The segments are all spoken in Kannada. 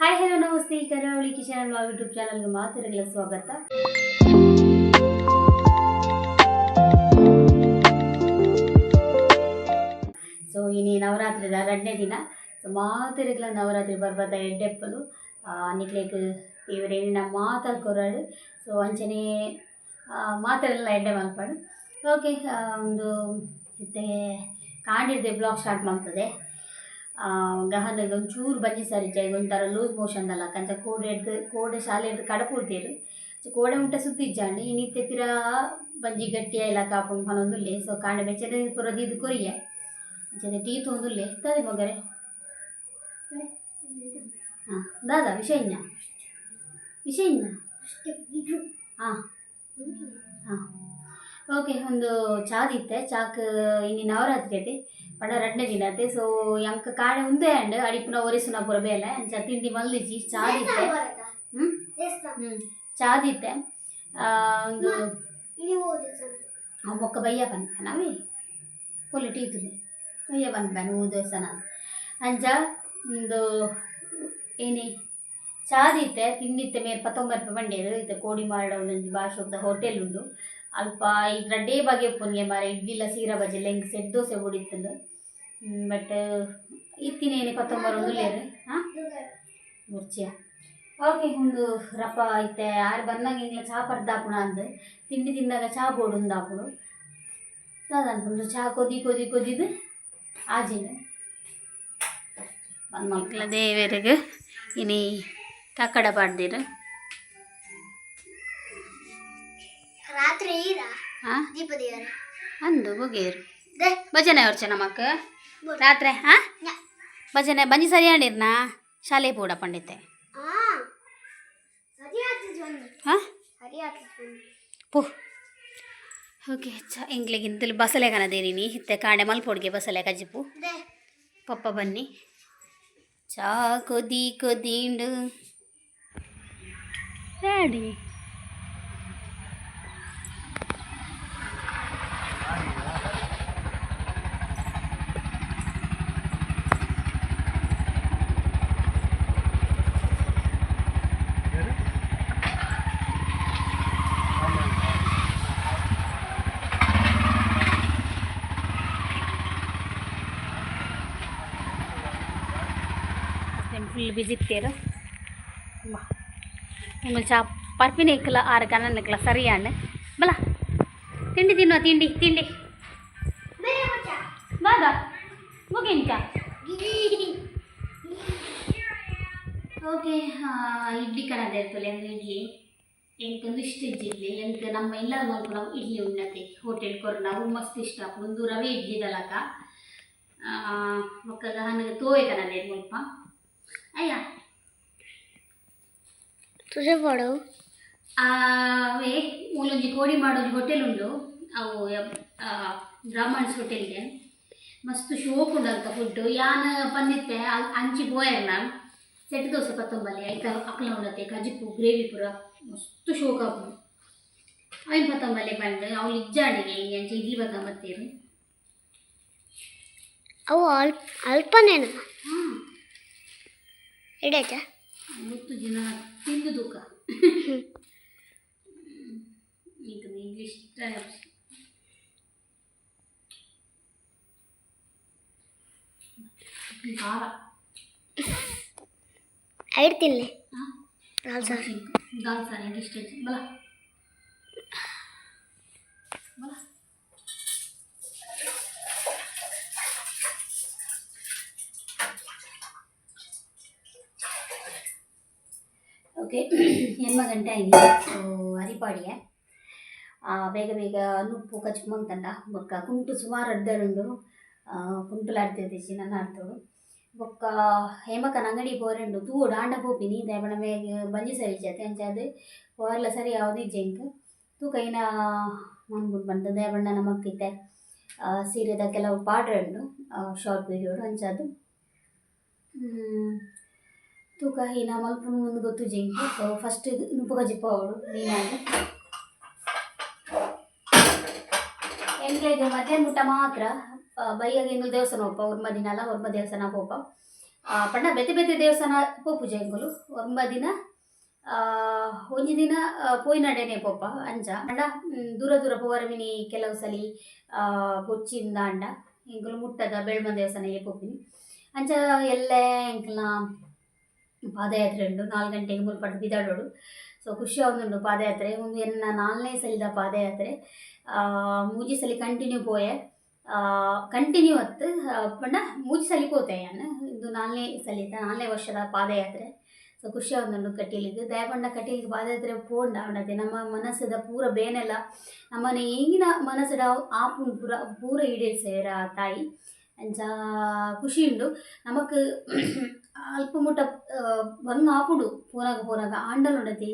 ಹಾಯ್ ಹಲೋ ನಮಸ್ತೆ. ಕರಾವಳಿ ಕಿಶನ್ ಬ್ಲಾಗ್ ಯೂಟ್ಯೂಬ್ ಚಾನಲ್ಗೆ ಮಾತುಗಳ ಸ್ವಾಗತ. ಸೊ ಇನಿ ನವರಾತ್ರಿದ ಎರಡನೇ ದಿನ. ಸೊ ಮಾತಿರಗಳ ನವರಾತ್ರಿ ಬರ್ಬದ ಎಡ್ಡೆಪ್ಪಲು ನಿಕ್ಲೇಕ್ ನಮ್ಮ ಮಾತಾಡ್ ಕೊರಾಡು ಸೊ ಅಂಚನೆ ಮಾತಾಡಲ್ಲ ಎಡ್ಡೆ ಮಲ್ಪಾಡು ಓಕೆ ಒಂದು, ಮತ್ತೆ ಕಾಂಡಿರ್ದೆ ಬ್ಲಾಗ್ ಸ್ಟಾರ್ಟ್ ಮಾಡ್ತದೆ. ಗಹನಗೆ ಒಂಚೂರು ಬಂಜಿ ಸರಿ ಜೈ ಒಂಥರ ಲೂಸ್ ಮೋಷನ್ ಅಲ್ಲ. ಕಂಚ ಕೋಡೆ ಎಡ್ದು, ಕೋಡೆ ಶಾಲೆ ಎಡ್ದು ಸೊ, ಕೋಡೆ ಉಂಟ ಸುತ್ತಿಜ್ಜಾಂಡಿ ಇನಿತ್ತೆ ಪಿರ ಬಂಜಿ ಗಟ್ಟಿಯ ಇಲ್ಲ ಕಾಪುಂಡು ಮನೊಂದುಲ್ಲೆ ಸೊ, ಕಾಂಡ ಬೆಚ್ಚನೆ ಪುರ ಇದು ಕೊರಿಯ. ಅಂಚನೆ ಟೀ ತೊಂದುಲ್ಲೆ ತದೆ ಮಗರೆ ಹಾಂ, ದಾದಾ, ವಿಷಯ ಇನ್ನ? ವಿಷಯ ಇನ್ನ? ಹಾಂ. ಹಾಂ. ಓಕೆ, ಒಂದು ಚಾದಿತ್ತೆ. ಚಾಕ್, ಇನ್ನು ನವರಾತ್ರಿ ಐತೆ ಪಂಡ ಎರಡನೇ ದಿನ ಐತೆ ಸೊ ಎಂಕ ಕಾಡೆ ಉಂದೆ ಅಂಡ್ ಅಡಿಪುನ ಒರಿಸುನ ಪುರ ಬೇಲೆ ಅಂಚ ತಿಂಡಿ ಮಲ್ದಿಚ್ಚಿ ಚಾದಿತ್ತೆ ಹ್ಞೂ ಹ್ಞೂ ಚಾದಿತ್ತೆ ಆ, ಒಂದು ಆ ಮೊಕ್ಕ ಬಯ್ಯ ಬಂದ ನಾವೇ ಪೊಲಿ ಟೀತುಲಿ ಬಯ್ಯ ಬಂದ ಬನ್ ಊದೋಸನ ಅಂಚ ಒಂದು ಏನಿ ಚಾದಿತ್ತೆ ತಿಂಡಿತ್ತೆ ಮೇರೆ ಪತ್ತೊಂಬತ್ತು ರೂಪಾಯಿ ಬಂಡೇರು ಇದು ಕೋಡಿ ಮಾರಡ ಒಂದೊಂದು ಭಾಷೆ ಹೋಟೆಲ್ ಉಂಡು ಅಲ್ಪ ಇದ್ರಡ್ಡೇ ಬಗೆ ಪುನ್ಗೆ ಮಾರ ಇಡ್ಲಿಲ್ಲ ಸೀರ ಬಜೆ ಹೆಂಗ್ ಸೆಟ್ ದೋಸೆ ಹೊಡಿತಂದು ಬಟ್ ಇತ್ತಿನೇನೆ ಪತ್ತೊಂಬರು ಒಂದು ಹಾ? ಮಿರ್ಚಿಯ ಓಕೆ, ಒಂದು ರಪ್ಪ ಐತೆ. ಯಾರು ಬಂದಾಗ ಇಂಗ್ಲ ಚಹಾ ಪರ್ದಾಪುಣ ಅಂದು. ತಿಂಡಿ ತಿಂದಾಗ ಚಹಾ ಬೋಡು ಉಂದಾಪುಡು ಅನ್ಕೊಂಡು ಚಹಾ ಕೊದಿ ಕೊದಿ, ಕೊದಿದು ಆಜಿನ. ಬಂದು ಮಕ್ಕಳ ದೇವರಿಗೆ ಇನಿ ಕಕ್ಕಡ ಪಾಡ್ದಿರು ರಾತ್ರಿ ಹಾಂ? ಅಂದು ಬುಗೇರು ಭಜನೆ ಅವ್ರಚ ನಮಕ್ ರಾತ್ರಿ ಹಾ? ಭಜನೆ ಬನ್ನಿ ಸರಿ ಹಣ್ಣಿರ್ನ ಶಾಲೆ ಪೂಡ ಪಂಡಿತೆ. ಹಾಂ? ಪೋ. ಓಕೆ ಚ ಇಂಗ್ಲಿಗಿಂತಲು ಬಸಳೆ ಕನದೇನಿ ಇತ್ತೆ ಕಾಂಡೆ ಮಲ್ಪೊಡ್ಗೆ ಬಸಳೆ ಕಜ್ಜಿಪು. ದೇ. ಪಪ್ಪ ಬನ್ನಿ. ಚಾ ಕೊದಿ ಕೊದಿಂಡು ರೆಡಿ. ಫುಲ್ ಬಿಜಿ ಇತ್ತೇರು ಬಾ. ಎಂಗಲ್ ಚಾ ಪರ್ಪಿನ ಇಕ್ಕಲ ಆರು ಕನ್ನ ಇಕ್ಕಲ ಸರಿಯಾಣ ಬಲ ತಿಂಡಿ ತಿನ್ನುವ, ತಿಂಡಿ ತಿಂಡಿ. ಬೇರೆ ಮಚ್ಚ ಬಾದ ಮುಗಿಂಚ ಓಕೆ ಇಡ್ಲಿ ಕಣದ ಇರ್ತಲ್ಲ ಅಂದ್ರೆ ಇಡ್ಲಿ. ಎಂಕೊಂದು ಇಷ್ಟ ಇಡ್ಲಿ ಎಂಕ ನಮ್ಮ ಎಲ್ಲ ಮಲ್ಪು ನಾವು ಇಡ್ಲಿ ಉಣ್ಣತೆ ಹೋಟೆಲ್ ಕೊರ ನಾವು ಮಸ್ತ್ ಇಷ್ಟ. ಒಂದು ರವೆ ಇಡ್ಲಿ ದಲಕ. ಮೊಕ್ಕಗ ಹನಗ ತೋವೆ ಕಣದ ಮುಲ್ಪ. ಅಯ್ಯ. ತುझे ಆ ಅವೇ ಮೂಲೊಂಜಿ ಕೋಡಿ ಮಾಡೋದು ಹೋಟೆಲ್ ಉಂಡು ಅವು ಬ್ರಾಹ್ಮಣ್ಸ್ ಹೋಟೆಲ್ಗೆ ಮಸ್ತ್ ಶೋಕ್ ಉಂಡಂತ ಫುಡ್ಡು ಯಾನ್ ಬಂದಿತ್ತೆ ಅಂಚಿ ಮ್ಯಾಮ್. ಸೆಟ್ ದೋಸೆ ಪತ್ತೊಂಬಲ್ಲಿ ಐತ ಅಕ್ಲ ಉಂಡತೆ ಕಜಿಪು ಗ್ರೇವಿ ಪುರ. ಮಸ್ತ್ ಶೋಕ್ ಆಪುಂಡು ಅವಿನ ಪತ್ತೊಂಬಲ್ಲಿ ಬಂದು ಅವ್ಳು ಇಜ್ಜಾಡಿಗೆ ಹಿಂಗೆ ಅಂಚೆ ಇಡ್ಲಿ ಬತ್ತಂಬತ್ತೀರು ಅವು ಅಲ್ಪ ಅಲ್ಪನೇನ? ಹಾಂ ಇಡಾಯ್ತ ಗೊತ್ತು ಜನ ತಿಂದು ತೂಕ ಈಗ ಇಂಗ್ಲೀಷ್ ಖಾರ. ಇಡ್ತೀನಿ ಹಾಂ? ನಾಲ್ ಸರ್. ದಾಲ್ ಸಾರು. ಹೆಂಗೆ ಇಷ್ಟ ಐತಿ ಬಲ ಬಲ ಓಕೆ ಗಂಟೆ ಆಗಿದೆ ಸೊ ಹರಿಪಾಡಿಗೆ ಬೇಗ ಬೇಗ ನುಪ್ಪು ಕಚ್ಮಂತಂಡ ಬೊಕ್ಕ ಕುಂಟು ಸುಮಾರು ಅಡ್ಡರುಂಡು ಕುಂಟುಲಾಡ್ತಿದ್ದೆ ನನ್ನ ಆಡ್ತೋಡು ಬೊಕ್ಕ ಹೇಮಕ ಅಂಗಡಿ ಪೋರೆಂಡು, ತೂ ಡಾಂಡ ಪೋಪಿನಿ ದೇವಣ ಬೇಗ ಬಂಜಿ ಸರಿ ಜತೆ ಅಂಚಾದ ಪೋರ್ಲ ಸರಿ ಯಾವುದೇ ಜೆಂಕ್. ತೂ ಕೈನ ಮನ್ಬಿಟ್ಟು ಬಂತು ದೇವಣ್ಣ ನಮಕ್ಕಿತ್ತೆ ಸೀರೆದ ಕೆಲವು ಪಾಡ್ರೆ ಉಂಡು ಶಾರ್ಟ್ ಪೀರಿಯಡ್ ಅಂಚಾದು. ತೂಕ ಹೀನ ಮಲ್ಪುನ ಮುಂದೆ ಗೊತ್ತು ಜಿಂಕಿ. ಫಸ್ಟ್ ನುಪ್ಪುಗ ಜಿಪ್ಪ ಅವಳು ನೀನಾಗಿ. ಎಂಗ್ಲೇಜ್ ಮಧ್ಯಾಹ್ನ ಊಟ ಮಾತ್ರ. ಬೈಯಾಗ ಎಂಗ್ಳು ದೇವಸ್ಥಾನ ಒಪ್ಪ ಒಂದು ದಿನ ಅಲ್ಲ ಉರ್ಮ ದೇವಸ್ಥಾನ ಪೋಪ ಪಂಡ ಬೆತೆ ಬೆತೆ ದೇವಸ್ಥಾನ ಪೋಪುಜ ಎಂಕುಲು ಒಂಬ ದಿನ ಒಂಜಿ ದಿನ ಪೋಯಿ ಪೋಯಿನಡೆನೆ ಪೋಪ ಅಂಜ. ಅಂಡ ದೂರ ದೂರ ಪೋವರಮಿನಿ ಕೆಲವು ಸಲಿ ಆ, ಕೊಚ್ಚಿಂದ ಅಂಡ. ಎಂಕುಲು ಮುಟ್ಟದ ಬೆಳ್ಮ ದೇವಸ್ಥಾನ ಪೋಪಿನಿ ಅಂಚ ಎಲ್ಲೇ ಎಂಕಲ್ನ ಪಾದಯಾತ್ರೆ ಉಂಡು ನಾಲ್ಕು ಗಂಟೆಗೆ ಮುಲ್ಪಟ್ಟು ಬಿದಾಡೋಡು ಸೊ ಖುಷಿ ಆಗುಂಡು ಪಾದಯಾತ್ರೆ. ಒಂದು ಎನ್ನ ನಾಲ್ನೇ ಸಲಿದ ಪಾದಯಾತ್ರೆ. ಮೂಜಿ ಸಲಿ ಕಂಟಿನ್ಯೂ ಪೋಯೆ. ಕಂಟಿನ್ಯೂ ಅತ್ತು ಪಂಡ ಮೂಜಿ ಸಲಿ ಪೋತೆ ನಾನು ಇದು ನಾಲ್ನೇ ಸಲಿತ ನಾಲ್ನೇ ವರ್ಷದ ಪಾದಯಾತ್ರೆ. ಸೊ ಖುಷಿ ಆಗುಂಡು ಕಟೀಲಿಗೆ. ದಯಪಂಡ ಕಟೀಲಿಗೆ ಪಾದಯಾತ್ರೆ ಪೋಂಡ ಅವನತೆ ನಮ್ಮ ಮನಸ್ಸದ ಪೂರ ಬೇನೆಲ್ಲ, ನಮ್ಮನೆ ಈಗಿನ ಮನಸ್ಸದ ಆಪುಂಡು ಪೂರ ಪೂರ ಈಡೇರಿಸ ತಾಯಿ. ಖುಷಿ ಉಂಡು ನಮಕ್ ಅಲ್ಪ ಮುಟ್ಟ ಬಂಗ ಆಪುಡು ಪೂನಾಗ ಪೂನಾಗ ಆಂಡಲ್ ಉಂಡತೆ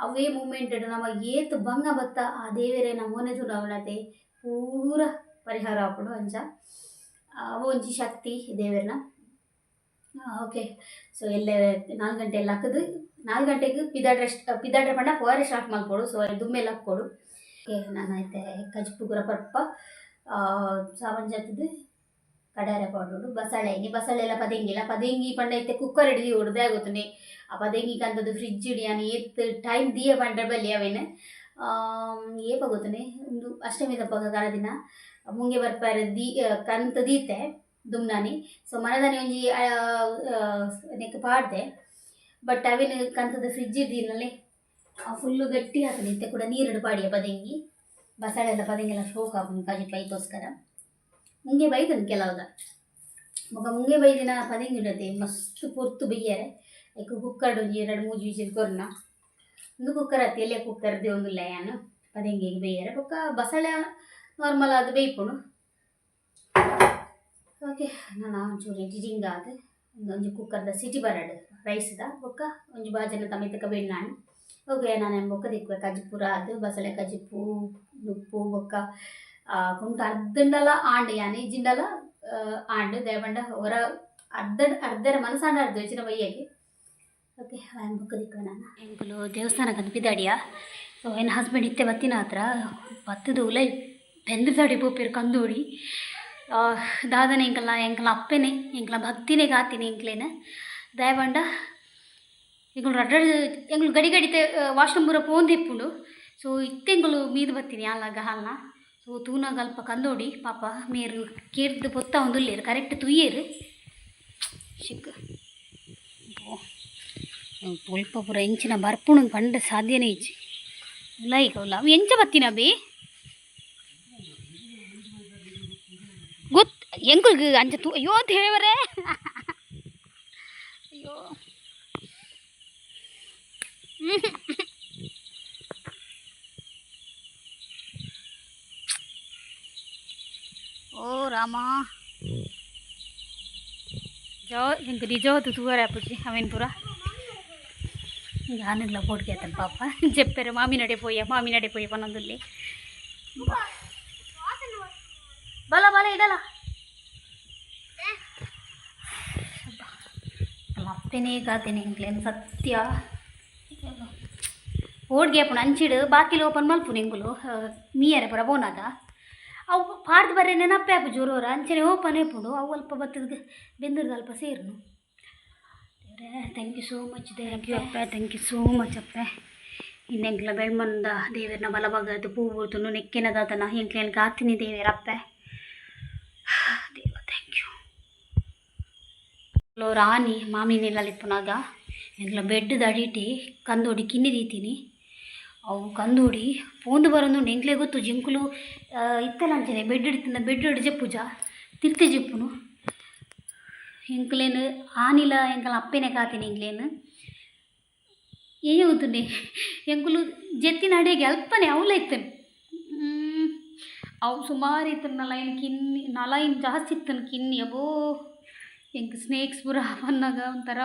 ಅವೇ ಮೂಮೆಂಟ್ ನಮ ಏತ್ ಬಂಗ ಬತ್ತ ಆ ದೇವೆರೆ ನಮ್ಮನೆ ತುನ ಉಂಡತೆ ಪೂರ ಪರಿಹಾರ ಆಪುಡು ಅಂಚ ಅವ ಒಂಜಿ ಶಕ್ತಿ ದೇವೆರ್ನ ಓಕೆ ಸೊ ಎಲ್ಲ ನಾಲ್ಕು ಗಂಟೆ ಎಲ್ಲ ಹಾಕಿದು ನಾಲ್ಕು ಗಂಟೆಗೆ ಪಿದಾಡ್ರೆ ಪಿದಾಡ್ರೆ ಪಂಡ ಪೋರೆ ಸ್ಟಾರ್ಟ್ ಮಾಡ್ಕೊಡು ಸೊ ದುಮ್ಮೆಲ್ಲ ಹಾಕ್ಕೊಡು ನಾನು ಐತೆ ಕಜ್ಪುಗುರ ಪರ್ಪ ಸಾವನ್ ಕಡಾರೆ ಪಾಡೋಡು ಬಸಳೆ ಹಿಂಗೆ ಬಸಳೆ ಎಲ್ಲ ಪದಂಗಿಲ್ಲ ಪದಂಗಿ ಪಂಡ ಐತೆ ಕುಕ್ಕರ್ ಹಿಡಿದು ಹೊಡೆದೇ ಆಗುತ್ತೆ ಆ ಪದಂಗಿ ಕಂತದ್ದು ಫ್ರಿಜ್ ಹಿಡಿಯಾನೆ ಎತ್ ಟೈಮ್ ದಿಯ ಪಂಡ ಬಲ್ಲಿ ಅವೇನು. ಏಪ ಗೊತ್ತನೆ? ಒಂದು ಅಷ್ಟಮಿ ದಪ್ಪಗ ಕಾಲ ದಿನ. ಮುಂಗೆ ಬರ್ಪಾರ ದೀ ಕಂತ ದೀತೆ, ದುಮ್ನಾನಿ. ಸೊ ಮನದಾನಿ ಒಂಜಿ ನೆಕ್ ಪಾಡ್ದೆ. ಬಟ್ ಅವಿನ ಕಂತದ ಫ್ರಿಜ್ ಇದ್ದೀನಲ್ಲಿ ಫುಲ್ಲು ಗಟ್ಟಿ ಹಾಕಲಿ ಇತ್ತೆ ಕೂಡ ನೀರು ಪಾಡಿಯ ಪದಂಗಿ. ಬಸಳೆ ಎಲ್ಲ ಪದಂಗಿ ಎಲ್ಲ ಶೋಕ್ ಹಾಕೊಂಡು ಕಾಜಿ ಪೈಕೋಸ್ಕರ ಮುಂಗೆ ಬೈದನು ಕೆಲವಾಗ ಮಗ ಮುಂಗೆ ಬೈದಿನ ಪದಿಂಗ್ ಇಡತ್ತೆ ಮಸ್ತ್ ಪೊರ್ತು ಬೈಯ್ಯಾರೆ ಐಕು ಕುಕ್ಕರ್ ಎರಡು ಮೂಜಿ ವಿಜಿಲ್ ಕೊರ್ನ ಒಂದು ಕುಕ್ಕರ್ ಹತ್ತಿ ಕುಕ್ಕರ್ ಕುಕ್ಕರ್ದೆ ಒಂದು ಪದಿಂಗ್ ಪದಿಂಗಿಗೆ ಬೇಯರೆ. ಬೊಕ್ಕ ಬಸಳೆ ನಾರ್ಮಲ್ ಅದು ಬೇಯ್ಪುಣು ಓಕೆ, ನಾನು ಒಂಚೂರು ಜಿಜಿಂಗ ಅದು ಒಂಜಿ ಕುಕ್ಕರ್ದ ಸಿಟಿ ಬರಡು ರೈಸ್ದ ಬೊಕ್ಕ ಒಂಜಿ ಬಾಜನ ತಮಿತಕ ಬೆಣ್ಣಾಣು ಓಕೆ ನಾನು ಬೊಕ್ಕ ದಿಕ್ಕ ಕಜಿಪುರ ಅದು ಬಸಳೆ, ಕಜಿಪು ಉಪ್ಪು ಬೊಕ್ಕ. ಕುಂಟ ಅರ್ಧಂಡಲ ಆಂಡ್ ಯಾನಿ ಜಿಂಡಲ ಆಂಡ್ ದೇವಂಡ ಹೊರ ಅರ್ಧ, ಅರ್ಧರ ಮನಸ್ಸಾಂಡ ಅರ್ಧ ಹೆಚ್ಚಿನ ಬೈಯಗೆ ಓಕೆ ಆಯನ್ ಬುಕ್ ನಾನು. ಎಂಕುಲು ದೇವಸ್ಥಾನ ಕನ್ಪಿದಾಡಿಯ ಸೊ ಏನು ಹಸ್ಬೆಂಡ್ ಇತ್ತೆ ಬತ್ತಿನ ಹತ್ರ. ಬತ್ತದು ಉಲೈ, ಬೆಂದು ಸಾಡಿ ಪೋಪಿರು ಕಂದೂಡಿ. ದಾದನ ಎಂಕಲ್ಲ ಎಂಕಲ ಅಪ್ಪೆನೆ ಎಂಕಲ ಭಕ್ತಿನೇ ಗಾತಿನಿ ಹೆಂಗ್ಲೇನ. ದಯವಂಡ ಎಂಕುಲು ರಡ್ಡ ಎಂಕುಲು ಗಡಿ ಗಡಿತೆ ವಾಶ್ರೂಮ್ ಬರೋ ಫೋನ್ ತಿಪ್ಪುಂಡು ಸೊ ಇತ್ತೆ ಎಂಕುಲು ಮೀದು ಬತ್ತೀನಿ ಅಲ್ಲಾಗ ಹಾಲ್ನ. ಸೊ ತೂನಾಗ ಅಲ್ಪ ಕಂದೋಡಿ. ಪಾಪ, ಮೇರು ಕೇರ್ದು ಪೊತ್ತ ಒಂದುಲ್ಲೇರು ಕರೆಕ್ಟ್ ತುಯ್ಯೇರು. ಶಿಕ್. ಸ್ವಲ್ಪ ಪೂರ ಎಂಚಿನ ಬರ್ಪುಣ ಪಂಡ ಸಾಧ್ಯನೇ ಇಚ್ಚಿ. ಇಲ್ಲ ಈಗ, ಇಲ್ಲ. ಅವು ಎಂಚ ಬತ್ತಿನ ಬಿ? ಗೊತ್ ಎಂಕುಲ್ಗೆ ಅಂಚ ತು ಅಯ್ಯೋ ದೇವರೇ ಅಯ್ಯೋ. ಓ ರಾಮ ಜೋ ఇంక నిజవద్దు తూవరేపటి అవేను పూరా గానిలో పొడికేతాను పాప చెప్పారు మామి నడిపోయా మామి నడిపోయా పనందుల్లి బల బల ఇడల ಅಪ್ಪನೇ ಕಾತೇನೆ ಇಂಕ್ಲೇನು ಸತ್ಯ ಓಡ್ಗೆ ಅಪ್ಪನ ಅಂಚಿಡು ಬಾಕಿಲು ಓಪನ್ ಮಲ್ಪು ನಿಂಗುಲು ಮೀಯರೆ ಪರ ಬೋನಾಗ ಅವು ಪಾಡ್ದು ಬರೀ ನೆನಪೇ ಅಪ್ಪ ಜೋರವ್ರ ಅಂಚನೆ ಓಪನ್ ಪುಡು. ಅವು ಅಲ್ಪ ಬತ್ತದ ಬೆಂದಿರ್ದ ಅಲ್ಪ ಸೇರು thank you so much thank you ಅಪ್ಪ ಥ್ಯಾಂಕ್ ಯು ಸೋ ಮಚ್ ಅಪ್ಪ. ಇನ್ನೆಂಕ್ಲ ಬೆಳ್ಮಂದ ದೇವೇರ್ನ ಅದು ಪೂ ಬೀಳ್ತನು ನೆಕ್ಕಿನದಾತನ ಎಂಕ್ಲ ಎಲ್ಲಿ ಗಾತಿನಿ ದೇವೇರ ಅಪ್ಪ. ದೇವ ಥ್ಯಾಂಕ್ ಯು ಹಲೋ ರಾಣಿ ಮಾಮಿನಿಲ್ಲ ಪುನಾಗ ಎಂಕ್ಲ ಬೆಡ್ದು ಅಡಿಟಿ ಕಂದೋಡಿ ಕಿನ್ನಿದೀತೀನಿ ಅವು ಕಂದೂಡಿ. ಪೋಂದು ಬರೋದು ನೆಂಕ್ಲೆ ಗೊತ್ತು, ಜಿಂಕುಲು ಇತ್ತಲಂಚನೆ ಬೆಡ್ ಹಿಡಿತಿನ ಬೆಡ್ ಹಿಡಿ ಪೂಜಾ, ತಿರ್ತಿ ಜಿಪ್ಪುನು. ಎಂಕ್ಲೇನು ಆನಿಲ ಎಂಕಲ ಅಪ್ಪೇನೆ ಕಾತೀನಿ ಎಂಕ್ಲೇನು ಏನೇ ಎಂಕುಲು ಜೆತ್ತಿನ ಅಡಿಗೆ ಅಲ್ಪನೆ, ಅವಲ ಇತ್ತನು. ಅವು ಸುಮಾರು ಇತ್ತು ನಲೈನ್ ಕಿನ್ನಿ, ನಲೈನ್ ಜಾಸ್ತಿ ಇತ್ತನು ಕಿನ್ನಿ, ಅಬೋ ಎಂಕ್ ಸ್ನೇಕ್ಸ್ ಪುರ ಬಂದಾಗ ಒಂಥರ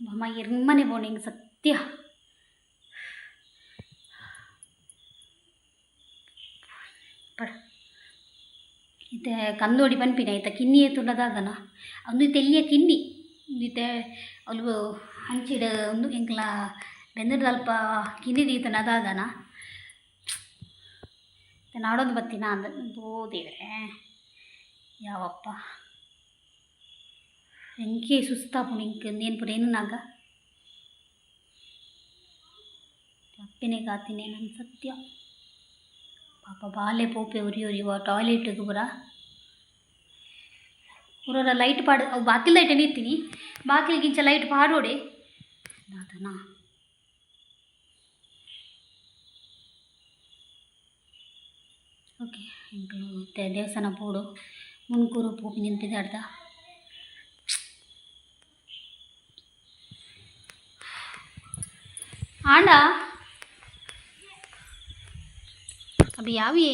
ಮಮ್ಮ ಎರ್ಮನೆ ಬೋಣಿ ಹಿಂಗೆ ಸತ್ಯ ಪಡ ಇತ್ತೆ ಕಂದೋಡಿ ಪನ್ಪಿನ ಆಯ್ತಾ ಕಿನ್ನಿ ತುಳ್ಳದಾಗನ ಒಂದು ತೆಲಿಯ ಕಿನ್ನಿ ಇತ್ತೆ ಅಲ್ವು ಹಂಚಿಡ ಒಂದು ಎಂಕ್ಲ ಬೆಂದದ ಅಲ್ಪ ಕಿನ್ನಿ ದೀತನ ಅದಾಗನ ನಾಡೋದು ಬತ್ತೀನ ಅಂದ ಓ ದೇವ್ರೆ ಯಾವಪ್ಪ ಎಂಕೆ ಸುಸ್ತಾಪುಂಡು ಇಂಕ ಏನು ಪುರ ಏನು ನಾಗ ಅಪ್ಪನೇ ಕಾತಿನೇ ನನ್ನ ಸತ್ಯ ಪಾಪ ಬಾಲೆ ಪೋಪೆ ಉರಿ ಉರಿವ ಟಾಯ್ಲೆಟ್ಗೆ ಪುರ ಪುರ ಲೈಟ್ ಪಾಡು ಅವು ಬಾಕಿಲ್ ಲೈಟ್ ನಿಂತೀನಿ ಬಾಕಿಲಿಗಿಂಚ ಲೈಟ್ ಪಾಡೋಡೆ ಅದನಾ ಓಕೆ ಎಂಕಲು ತೆ- ದೇವಸ್ಥಾನ ಪೋಡು ಮುನ್ಕೂರು ಪೋಪಿ ನಿಂತಿದ್ದಾಡ್ದ ஆண்டா அப்படி யாவி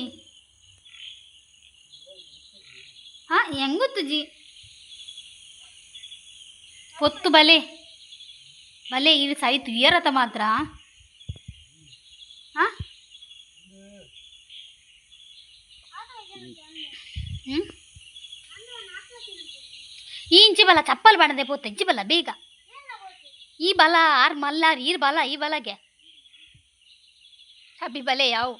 ಹಾ ಹೆಂಗುತ್ತುಜಿ ಪೊತ್ತು ಬಲೆ. ಬಲೆ ಇದು ಸೈತು ಏರತ ಮಾತ್ರ. ಹಾ? ಈ ಇಂಚಿ ಬಲ, ಚಪ್ಪಲ್ ಬಾಣದೆ ಪೊತ್ತು, ಇಂಚಿ ಬಲ, ಬೇಗ. ಈ ಬಲ ಆರ್ ಮಲ್ಲಾರ್ ಈರ್ ಬಲ ಈ ಬಲಗೆ ಅಬ್ಬಿ ಬಲೆ ಯಾವು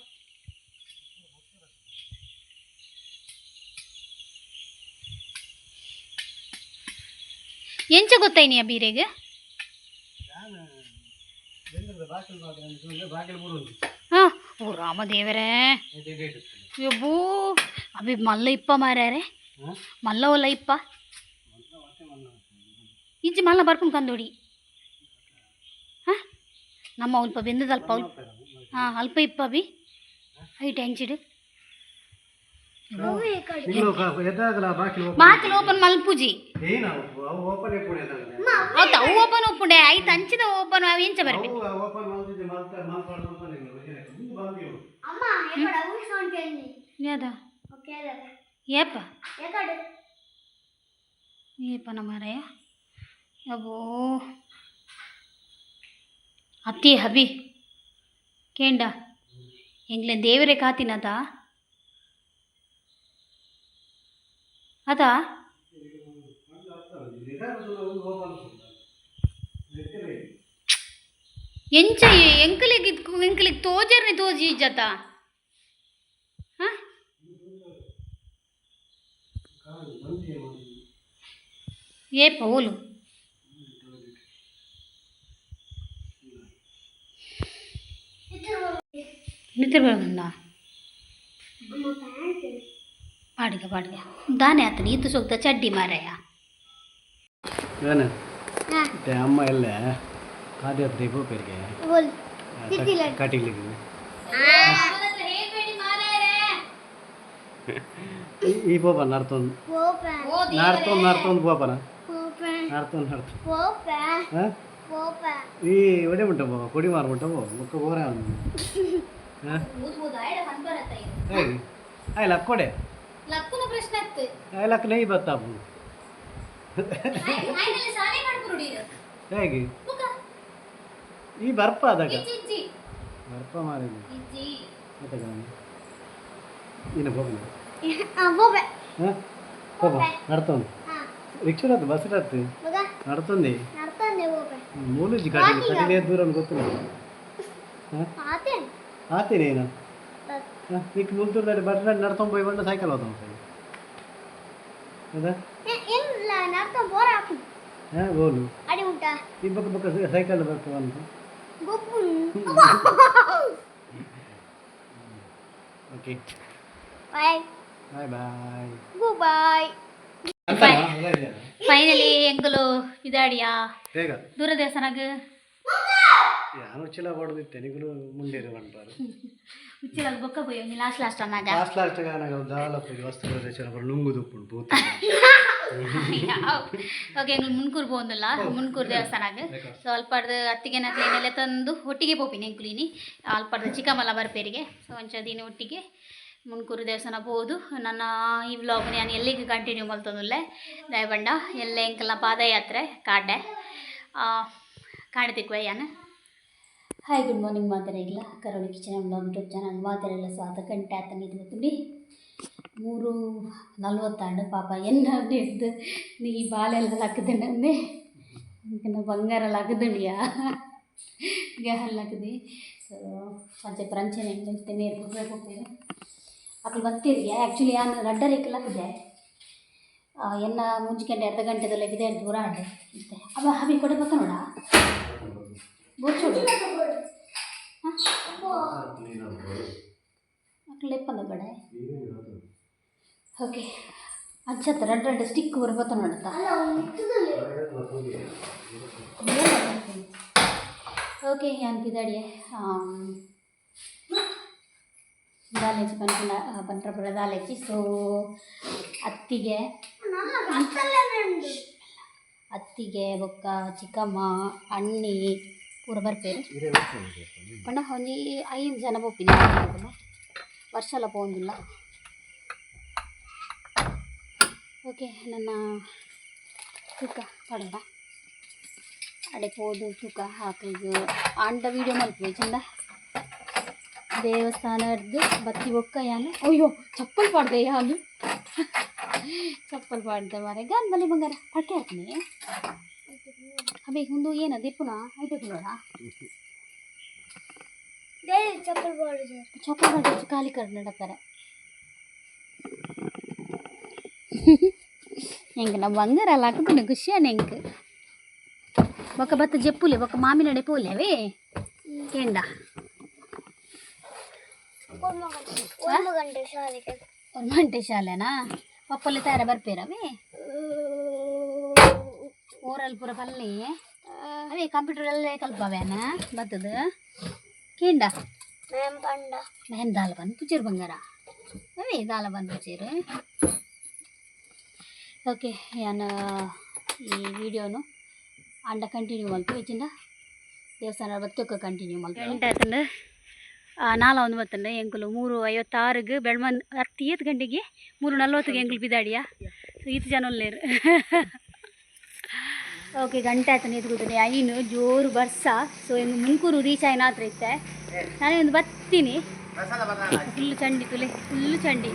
ಎಂಚ ಗೊತ್ತಾಯ್ನಿ ಆ ಬೀರೆಗೆ ಹಾಂ ಓ ರಾಮದೇವರೇ. ಯಬ್ಬೂ ಅಭಿ ಮಲ್ಲ ಇಪ್ಪ ಮಾರ್ಯಾರೆ? ಮಲ್ಲ ಒಲ್ಲ ಇಪ್ಪ? ಇಂಚಿ ಮಲ್ಲ ಬರ್ಕೊಂಡು ಕಂದೋಡಿ ಹಾಂ ನಮ್ಮ ಅಲ್ಪ ಬೆಂದದ ಅಲ್ಪ ಹಾಂ ಅಲ್ಪ ಇಪ್ಪ ಬಿ ಹೈಟ್ ಹೆಂಚಿಡು ಬಾಕಿ ಓಪನ್ ಮಲ್ಪುಜಿ. ಹೌದಾ ಅವು ಓಪನ್ ಒಪ್ಪುಂಡೆ ಐದು ಹಂಚಿದ ಓಪನ್ ಅವು ಎಂಚ ಬರ್ಬೇಕು ಯಾದ ಏಪ ಏಪ ನಮ್ಮ ಮಾರಾಯ ಅಬ್ಬೋ ಅತ್ತಿ ಹಬಿ ಕೇಂಡ, ಎಂಗ್ಲೆ ದೇವರೇ ಕಾತಿನದ ಅದ? ಎಂಚ ಎಂಕಲಿಗೆ ಎಂಕಲಿಗೆ ತೋಜರ್ನೆ ತೋಜಿ ಇಜ್ಜತ ಹಾ? ಏಪ ಓಲು ನಿಂತಿರ್ಬೇಕಂದ ಅಮ್ಮ ಪ್ಯಾಂಟ್ ಪಾಡಿಗೆ ಪಾಡಿಗೆ ದಾನೆ ಆತನ ಈತು ಸೋಗ್ತ ಚಡ್ಡಿ ಮಾರಾಯ ಏನು ಹಾ ಅಮ್ಮ ಎಲ್ಲ ಖಾದ್ಯ ಹತ್ರ ಪೇರಿಗೆ ಬೋಲ್ ತಿದ್ದಿಲ್ಲ ಕಟಿಲಿಗೆ ಈ ಪೋಪ ನಡ್ತೊಂದು ನಡ್ತು ಮಾರು ಉಂಟ ಪೋ ಮುಕ್ಕ ಬೋರೆ ಅವನು ಹಾಂ? ಹೇಗೆ ಆಯ್ ಲಕ್ ಕೊಡೆ. ಲಕ್ಕುನ ಪ್ರಶ್ನೆ ಆಯ್ತು ಆಯ್ ಲಕ್ ನೈ ಬತ್ತಾಪು ಹೇಗೆ? ಈ ಬರ್ಪ ಅದಾಗ ಬರ್ಪ ಮತ್ತೆ ಇನ್ನು ಹೋಗಿ ಪೋಪ ಹಾಂ? ಹೋಗ ನಡ್ತೊಂದು ರಿಕ್ಷಾ ರಿಕ್ಷಾಡತ್ತು ಬಸ್ ಮಗ. ನಡ್ತೊಂದು. ಮೂಲಜಿ ಕಟಿಲಿ ಕಟಿಲಿ ದೂರ ಗೊತ್ತಿಲ್ಲ. ಹಾಂ? ಆತೆ ಆತೀನಿ ನಾನು ಹಾಂ. ಈಗ ಮುಂದೂರ್ದಾಡಿ ಬರ್ರೆ ನಡ್ಕೊಂಡು ಹೋಗಿ ಬಂದು ಸೈಕಲ್ ಹೋದ? ಹೌದಾ ಹಾಂ ಗೋಲು ಅಡಿ ಉಂಟಾ ಈ ಬಕ್ಕ ಬಕ್ಕ ಸೈಕಲ್ ಬರ್ತದೆ ಅಂತ. Okay. Bye. Bye bye. Go bye. ಇದಾಡಿಯಾ? ಬೇಗ ದೂರ ದೇವಸ್ಥಾನಗ ಯಾನು ಚಿಲ ಹೊಡೆದಿತ್ತೆ ನಿಗಲು ಮುಂದೆ ಬಂಟಾರು ಉಚ್ಚಿಲಾಗ ಬೊಕ್ಕ ಪೋಯ್ ಲಾಸ್ಟ್ ಲಾಸ್ಟ್ ಅನ್ನಾಗ ಲಾಸ್ಟ್ ಲಾಸ್ಟ್ ದಾಲ ವಸ್ತು ಬರ ನುಂಗುದು ಓಕೆ ಮುನ್ಕೂರು ಪೋಂದಿಲ್ಲ ಮುನ್ಕೂರು ದೇವಸ್ಥಾನಗ. ಸೊ ಅಲ್ಪಡ್ದು ಅತ್ತಿಗೆ ಏನೆಲ್ಲ ತಂದು ಒಟ್ಟಿಗೆ ಪೋಪಿನಿ ಎಂಕ್ಲಿನಿ ಅಲ್ಪಡ್ದು ಚಿಕ್ಕಮಲ್ಲ ಬರ್ಪೇರಿಗೆ ಸೊ ಒಂಚ ದಿನ ಒಟ್ಟಿಗೆ ಮುನ್ಕೂರು ದೇವಸ್ಥಾನ ಹೋದು ನನ್ನ ಈ ವ್ಲಾಗ್ ನಾನು ಎಲ್ಲಿಗೆ ಕಂಟಿನ್ಯೂ ಮಾಡ್ತದಲ್ಲೇ ದಯಬಂಡ, ಎಲ್ಲ ಎಂಕಲ್ಲ ಪಾದಯಾತ್ರೆ ಕಾಡೆ ಕಾಣ್ತಿಕ್ವ ಯಾನು ಹಾಯ್ ಗುಡ್ ಮಾರ್ನಿಂಗ್ ಮಾತಾರೆ. ಇಲ್ಲ Karoli kitchen blog YouTube channel ಮಾತಾಡಲ್ಲ ಸ್ವಾತ ಗಂಟೆ ಆತನ ಇದು ತುಂಬಿ. ಮೂರು ನಲ್ವತ್ತಾಂಡು ಪಾಪ ಎಲ್ಲ ಹಿಡ್ದು ನೀ ಬಾಲೆಲ್ಲ ಹಾಕಿದೆ ಅಂದೆ ಬಂಗಾರಲ್ಲಿ ಲಗದುಂಡಿಯಾ ಗ್ಯಾಲ್ ಹಾಕಿದ್ವಿ ಸೊ ಅಂಚೆ ಪ್ರಂಚನೆ ಇರ್ತೇನೆ ಇರ್ಬೇಕು ಹೋಗ್ತೇನೆ ಅಕ್ಲು ಬತ್ತಿರ್ಗೆ ಆ್ಯಕ್ಚುಲಿ ಯಾನು ರಡ್ಡರಿ ಇದೆ. ಎನ್ನ ಮುಂಚಿಕೊಂಡು ಅರ್ಧ ಗಂಟೆದಲ್ಲ ಇದೆ ದೂರ ಆಡ್ರಿ ಮತ್ತೆ ಅವ ಹಬಿ ಕೊಡಬೇಕ ನೋಡ. ಬೋಚೋಡು ಅಕ್ಲೆಪ್ಪಂದ ಕಡೆ. ಓಕೆ ಅಚ್ಚತ್ತ ರಡ್ ರಡ್ ಸ್ಟಿಕ್ ಬರ್ಬೋತ ನೋಡತ್ತ ಓಕೆ ಏನು ಬಿದಾಡಿಯೇ ದಾಲೆಚ್ಚಿ ಪನ್ಪುನ ಪಂಟ್ರಪುರ ದಾಲೆಚ್ಚಿ ಸೊ ಅತ್ತಿಗೆ ಅತ್ತಿಗೆ ಬೊಕ್ಕ ಚಿಕ್ಕಮ್ಮ ಅಣ್ಣಿ ಪೂರ. ಬರ್ಪೇರು ಪಂಡ ಒಂಜಿ ಐದು ಜನ ಬೋಪಿನಿ ವರ್ಷಲ ಪೋಂದಿಲ್ಲ ಓಕೆ ನನ್ನ ತೂಕ ಪಡೋಣ ಅಡೆ ಪೋದು ತೂಕ ಹಾಕಿದ್ದು ಆಂಡ ವೀಡಿಯೋ ಮಾಡ್ತೀವಿ ಚಂದ? ದೇವಸ್ಥಾನದ್ದು ಬತ್ತಿ ಬೊಕ್ಕ ಯಾನು ಅಯ್ಯೋ ಚಪ್ಪಲ್ ಪಾಡ್ದೆ ಯಾನು ಚಪ್ಪಲ್ ಪಾಡ್ದೆ ಮಾರೆ ಗಾನ್ ಬಲಿ ಬಂಗಾರ ಪಟ್ಟೆ ಹಾಕ್ನಿ ಅಬೇ ಒಂದು ಏನ ದಿಪ್ಪುನ ಐಟು ನೋಡ ಚಪ್ಪಲ್ ಬಾಡು ಸರ್ ಚಪ್ಪಲ್ ಪಾಡ್ದೆ ಖಾಲಿ ಕರ್ ನಡತಾರೆ ಹೆಂಗೆ ನಮ್ಮ ಬಂಗಾರ ಎಲ್ಲ ಹಾಕಿದ್ರೆ ಖುಷಿಯಾನೆ ಹೆಂಗೆ ಬೊಕ್ಕ ಬತ್ತ ಜಪ್ಪುಲೆ ಬೊಕ್ಕ ಮಾಮಿನಡೆ ಪೋಲೆವೇ ಕೇಂಡ ಒಂದು ಗಂಟೆ ಶಾಲೆನಾ ಪಪ್ಪಲ್ಲಿ ತಯಾರ ಬರ್ಪೇರವಿ ಊರಲ್ಲಿ ಪೂರ ಪಲ್ಲಿ ಅವೇ ಕಂಪ್ಯೂಟರಲ್ಲೇ ಕಲ್ಪವೇನ ಬತ್ತದ ಕೇಂಡ ಮೇನ್ ದಾಲ ಬಂದು ಪುಚೀರ್ ಬಂಗಾರ ಅವೇ ದಾಲ ಬಂದು ಪುಚೀರ್ ಓಕೆ ನಾನು ಈ ವಿಡಿಯೋನು ಅಂಡ ಕಂಟಿನ್ಯೂ ಮಲ್ತು ಹೆಚ್ಚಿಂದ ದೇವಸ್ಥಾನ ಬತ್ತೊಕ್ಕ ಕಂಟಿನ್ಯೂ ಮಲ್ತು ಎಂಟಾಯ್ತಂದ್ರೆ ಒಂದು ಬತ್ತಂಡ ಎಂಕುಲು ಮೂರು ಐವತ್ತಾರಿಗೆ ಬೆಳ್ಮನ್ ಹತ್ತು ಏತ್ತು ಗಂಟೆಗೆ ಮೂರು ನಲ್ವತ್ತಿಗೆ ಎಂಕುಲು ಬಿದಾಡಿಯಾ? ಈತ್ ಈತು ಜನ ಒಲ್ಲೇರು ಓಕೆ ಗಂಟೆ ಆಯ್ತು ಎದ್ಕೊತೀನಿ ಕೂತೀನಿ ಐನು ಜೋರು ಬರ್ಸ. ಸೊ ಹೆಂಗೆ ಮುಂಕೂರು ರೀಚ್ ಆಯ್ನ ಹತ್ರ ಇತ್ತೆ ನಾನೇ ಒಂದು ಬರ್ತೀನಿ ಫುಲ್ಲು ಚಂಡಿ ತುಲೆ ಫುಲ್ಲು ಚಂಡಿ.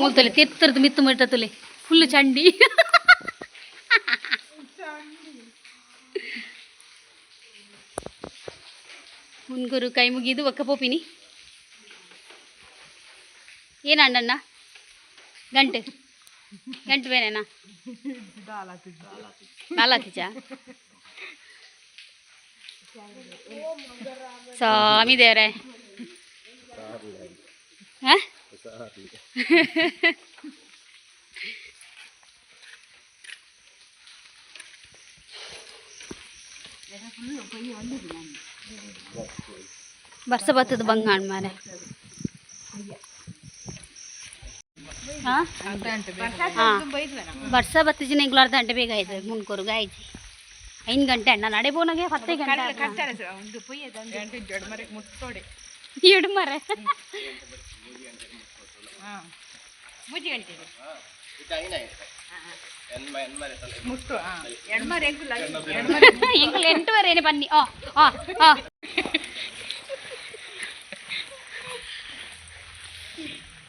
ಮೂಲ್ ತುಲೆ ತಿರ್ತರದು ಮಿತ್ತು ಮಟ್ಟ ತೊಲೆ. ಫುಲ್ ಚಂಡಿ. ಮುನ್ಗುರು ಕೈ ಮುಗಿದು ಒಕ್ಕ ಪೋಪಿನಿ. ಏನು ಅಣ್ಣಣ್ಣ? ಗಂಟೆ. ಗಂಟು ಬೇರೆನಾ ದಾಲಾತಿಚ ಸ್ವಾಮಿ ದೇವ್ರೆ ಹ? ಬರ್ಸ ಬತ್ತದ ಬಂಗಾಣ ಮಾರೆ. ಹಾಂ? ಹಾಂ. ಬರ್ಸ ಬತ್ತಿಜಿನ ಈಗಲೂ ಅರ್ಧ ಗಂಟೆ ಬೇಗ ಆಯ್ತು ಮುನ್ಕೋರು ಗಾಯ್ಜಿ. ಐದು ಗಂಟೆ ಅಣ್ಣ ನಡೆ ಬೋನಾಗೆ ಹತ್ತೇ ಗಂಟೆ ಎಡು ಮರ ಎಂಕಲ್ ಎಂಟುವರೆನೆ ಬನ್ನಿ ಆ ಆ ಆ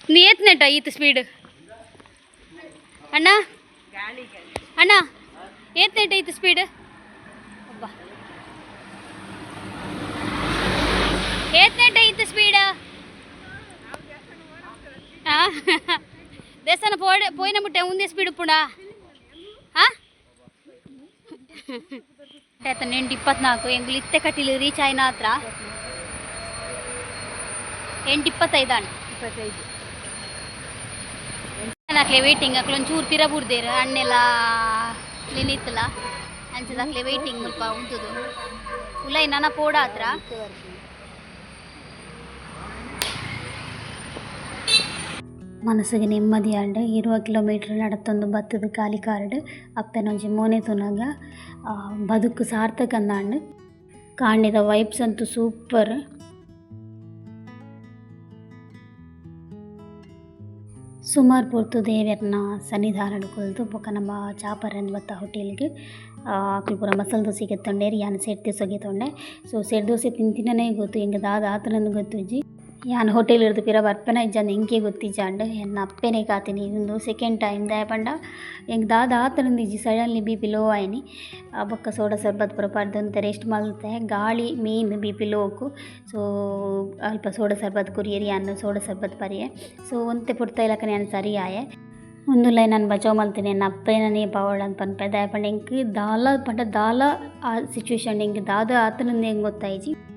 ನೀ ಏತ್ನೆಟ ಈತ ಸ್ಪೀಡ್ ಅಣ್ಣ ಅಣ್ಣ ಏತ್ನೆಟ ಈತ ಸ್ಪೀಡ್ ಅಬ್ಬಾ ಏತ್ನೆಟ ಈತ ಸ್ಪೀಡ್ ಪೋಡೆ ಪೋಯಿನ ಮುಟ್ಟೆ ಮುಂದೆ ಸ್ಪೀಡ್ ಉಪ್ಪುಂಡ ಹಾಂ ಆಯ್ತು ಎಂಟು ಇಪ್ಪತ್ನಾಲ್ಕು, ಎಂಗ್ಲು ಇತ್ತೆ ಕಟ್ಟಿಲು ರೀಚ್ ಆಯ್ನ ಹತ್ರ. ಎಂಟು ಇಪ್ಪತ್ತೈದು ಅಣ್ಣ. ಇಪ್ಪತ್ತೈದು ಅಕ್ಲೆ ವೇಟಿಂಗ್ ಅಕ್ಲೆ ಒಂಚೂರು ಪಿರ ಬುಡ್ದೇರು ಹಣ್ಣೆಲ್ಲ ನಿಲ್ಲಿತ್ತಲ್ಲ, ಅಂಚದಾಕ್ಲೆ ವೇಟಿಂಗ್ ಮುಲ್ಪ ಉಂತದು ಉಲೈ ನನ್ನ ಪೋಡ ಹತ್ರ. ಮನಸ್ಸಿಗೆ ನೆಮ್ಮದಿ ಅಂಡ್ ಇರುವ ಕಿಲೋಮೀಟ್ರ್ ನಡತ್ತೊಂದು ಬತ್ತದ ಕಾಲಿ ಕಾರ್ಡ್ ಅಪ್ಪನೊಂಜಿ ಮೋನೆ ತುನಗ ಬದುಕು ಸಾರ್ಥಕ ಅಂದಾಂಡ್ ಕಾಣಿದ ವೈಬ್ಸ್ ಅಂತೂ ಸೂಪರ್. ಸುಮಾರು ಪೊರ್ತು ದೇವೆರ್ನ ಸನ್ನಿಧಾನಡ್ ಕುಲ್ದು ಬೊಕ ನಮ್ಮ ಚಾಪರನ್ ಬತ್ತ ಹೋಟೆಲ್ಗೆ ಅಕ್ಲು ಪೂರ ಮಸಾಲೆ ದೋಸೆ ಕೆತ್ತೊಂಡೇರಿ ಯಾನ್ ಸೆಟ್ ದೋಸೆ ತೊಂಡೆ. ಸೊ ಸೆಟ್ ದೋಸೆ ತಿಂತಿನೇ ಗೊತ್ತು, ಹಿಂಗೆ ದಾದ ಆತನಂದು ಗೊತ್ತುಜ್ಜಿ ಯಾನ್ ಹೋಟೆಲ್ ಇರ್ದು ಪಿರ ಬರ್ಪೆನ? ಇಜ್ಜಂದು ಎಂಕೆ ಗೊತ್ತಿಜ್ಜಾಂಡ್ ಎನ್ನ ಅಪ್ಪೆನೆ ಕಾತಿನಿ. ಇಂದು ಸೆಕೆಂಡ್ ಟೈಮ್ ದಾಯ ಪಂಡ ಎಂಕ್ ದಾದ ಆತನಂದು ಇಜ್ಜಿ ಸಡನ್ಲಿ ಬಿ ಲೋ ಆಯ್ನಿ. ಆ ಬೊಕ್ಕ ಸೋಡಾ ಸರ್ಬತ್ ಪೂರ ಪರ್ದಂತೆ ರೆಸ್ಟ್ ಮಲ್ತೆ ಗಾಳಿ ಮೇನ್ ಬಿ ಪಿ ಲೋಕು. ಸೊ, ಅಲ್ಪ ಸೋಡಾ ಸರ್ಬತ್ ಕುರಿಯರಿ ಅನ್ನ ಸೋಡಾ ಸರ್ಬತ್ ಪರಿಯೆ. ಸೊ, ಒಂತೆ ಪುಡ್ತ ಇಲಕನೆ ನಾನು ಸರಿ ಆಯೆ. ಒಂದು ಲೈನ್ ನಾನು ಬಚಾವ್ ಮಲ್ತೀನಿ ನನ್ನ ಅಪ್ಪೇನೇ ಪವಳ್ ಅಂತ ಪನ್ಪೆ ದಾಯ ಪಂಡ ಎಂಕ್ ದಾಲ, ಪಂಡ ದಾಲ ಆ ಸಿಚುವೇಶನ್ ಎಂಕ್ ದಾದ ಆತನಂದು ಹೆಂಗೆ